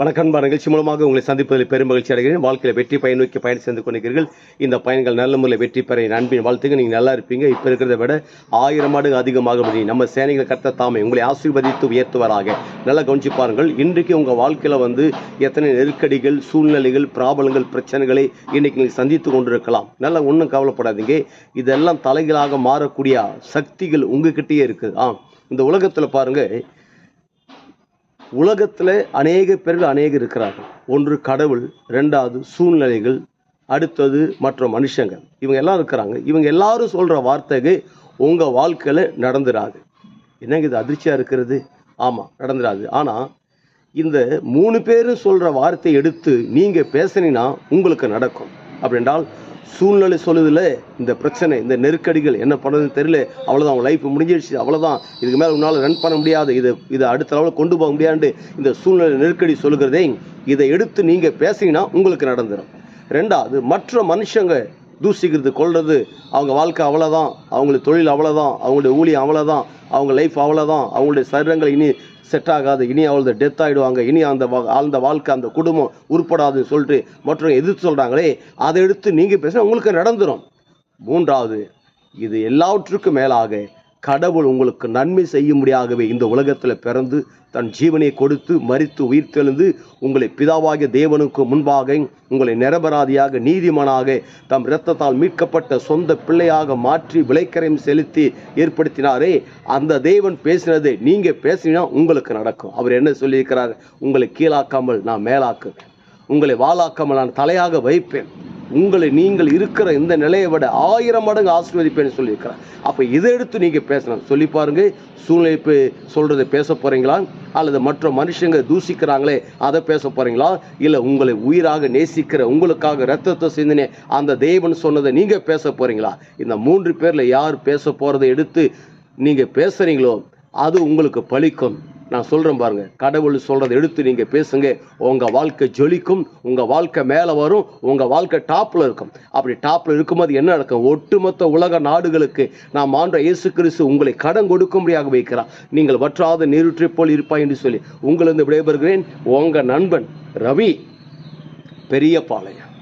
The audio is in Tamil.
வணக்கம்பா நிகழ்ச்சி மூலமாக உங்களை சந்திப்பதில் பெரும் மகிழ்ச்சி அடைகிறேன். வாழ்க்கையில் வெற்றி பயன் நோக்கி பயணம் செய்து கொண்டிருக்கிறீர்கள். இந்த பயன்கள் நல்ல முறையில் வெற்றி பெற என் அன்பின் நீங்கள் நல்லா இருப்பீங்க. இப்போ இருக்கிறத விட ஆயிரம் மடங்கு அதிகமாக முடியும். நம்ம சேனைகளை கத்த தாமே உங்களை ஆசீர்வதித்து உயர்த்துவராக. நல்லா கவனிச்சு பாருங்கள். இன்றைக்கு உங்கள் வாழ்க்கையில் வந்து எத்தனை நெருக்கடிகள் சூழ்நிலைகள் பிராபலங்கள் பிரச்சனைகளை இன்னைக்கு நீங்கள் சந்தித்து கொண்டிருக்கலாம். நல்லா ஒன்றும் கவலைப்படாதீங்க. இதெல்லாம் தலைகளாக மாறக்கூடிய சக்திகள் உங்ககிட்டயே இருக்குது ஆ இந்த உலகத்தில் பாருங்க. உலகத்தில் அநேக பேர்கள் அநேகர் இருக்கிறார்கள். ஒன்று கடவுள் ரெண்டாவது சூழ்நிலைகள் அடுத்தது மற்ற மனுஷங்க இவங்க எல்லாம் இருக்கிறாங்க. இவங்க எல்லாரும் சொல்கிற வார்த்தைக்கு உங்கள் வாழ்க்கையில் நடந்துராது. என்னங்க இது அதிர்ச்சியாக இருக்கிறது? ஆமாம் நடந்துராது. ஆனால் இந்த மூணு பேரும் சொல்கிற வார்த்தையை எடுத்து நீங்கள் பேசுனீங்கன்னா உங்களுக்கு நடக்கும். அப்படின்றால் சூழ்நிலை சொல்லுதில்ல இந்த பிரச்சனை இந்த நெருக்கடிகள் என்ன பண்ணுறதுன்னு தெரியல. அவ்வளோதான் உங்கள் லைஃப் முடிஞ்சிடுச்சு அவ்வளோதான் இதுக்கு மேலே உன்னால் ரன் பண்ண முடியாது. இதை இதை அடுத்த லெவலில் கொண்டு போக முடியாது இந்த சூழ்நிலை நெருக்கடி சொல்லுகிறதே இதை எடுத்து நீங்கள் பேசுனீங்கன்னா உங்களுக்கு நடந்துடும் ரெண்டாவது மற்ற மனுஷங்க தூசிக்கிறது கொள்வது அவங்க வாழ்க்கை அவ்வளோதான் அவங்களுடைய தொழில் அவ்வளோதான் அவங்களுடைய ஊழியம் அவ்வளோதான் அவங்க லைஃப் அவ்வளோதான் அவங்களுடைய சரீரங்கள் இனி செட் ஆகாது. இனி அவளது டெத் ஆகிடுவாங்க இனி அந்த வா- ஆழ்ந்த வாழ்க்கை அந்த குடும்பம் உருப்படாதுன்னு சொல்லிட்டு மற்றவங்க எதிர்த்து சொல்கிறாங்களே அதை எடுத்து நீங்கள் பேசினா உங்களுக்கு நடந்துடும் மூன்றாவது இது எல்லாவற்றுக்கும் மேலாக கடவுள் உங்களுக்கு நன்மை செய்யும்படியாகவே இந்த உலகத்தில் பிறந்து தன் ஜீவனை கொடுத்து மரித்து உயிர்த்தெழுந்து உங்களை பிதாவாகிய தேவனுக்கு முன்பாக உங்களை நிரபராதியாக நீதிமானாக தம் இரத்தத்தால் மீட்கப்பட்ட சொந்த பிள்ளையாக மாற்றி விலைக்கரையும் செலுத்தி ஏற்படுத்தினாரே. அந்த தேவன் பேசினதை நீங்கள் பேசினா உங்களுக்கு நடக்கும். அவர் என்ன சொல்லியிருக்கிறார்? உங்களை கீழாக்காமல் நான் மேலாக்குவேன். உங்களை வாழாக்காமல் நான் தலையாக வைப்பேன். உங்களை நீங்கள் இருக்கிற இந்த நிலையை விட ஆயிரம் மடங்கு ஆசீர்வதிப்பேன்னு சொல்லியிருக்கிறேன் அப்போ இதை எடுத்து நீங்கள் பேசணும். சொல்லி பாருங்க சூழ்நிலை சொல்கிறத பேச போகிறீங்களா அல்லது மற்ற மனுஷங்க தூசிக்கிறாங்களே அதை பேச போகிறீங்களா இல்லை உங்களை உயிராக நேசிக்கிற உங்களுக்காக ரத்தத்தை சிந்தினே அந்த தெய்வன் சொன்னதை நீங்கள் பேச போகிறீங்களா இந்த மூன்று பேரில் யார் பேச போகிறத எடுத்து நீங்கள் பேசுகிறீங்களோ அது உங்களுக்கு பலிக்கும் நான் சொல்கிறேன் பாருங்க. கடவுள் சொல்கிறத எடுத்து நீங்கள் பேசுங்க. உங்கள் வாழ்க்கை ஜொலிக்கும் உங்கள் வாழ்க்கை மேலே வரும் உங்கள் வாழ்க்கை டாப்பில் இருக்கும். அப்படி டாப்பில் இருக்கும்போது என்ன நடக்கும்? ஒட்டுமொத்த உலக நாடுகளுக்கு நாம் ஆண்ட இயேசு கிறிஸ்து உங்களை கடன் கொடுக்கும்படியாக வைக்கிறார். நீங்கள் வற்றாத நீருற்றை போல் இருப்பாய் என்று சொல்லி உங்களிருந்து விடைபெறுகிறேன். உங்கள் நண்பன் ரவி பெரிய பாளையம்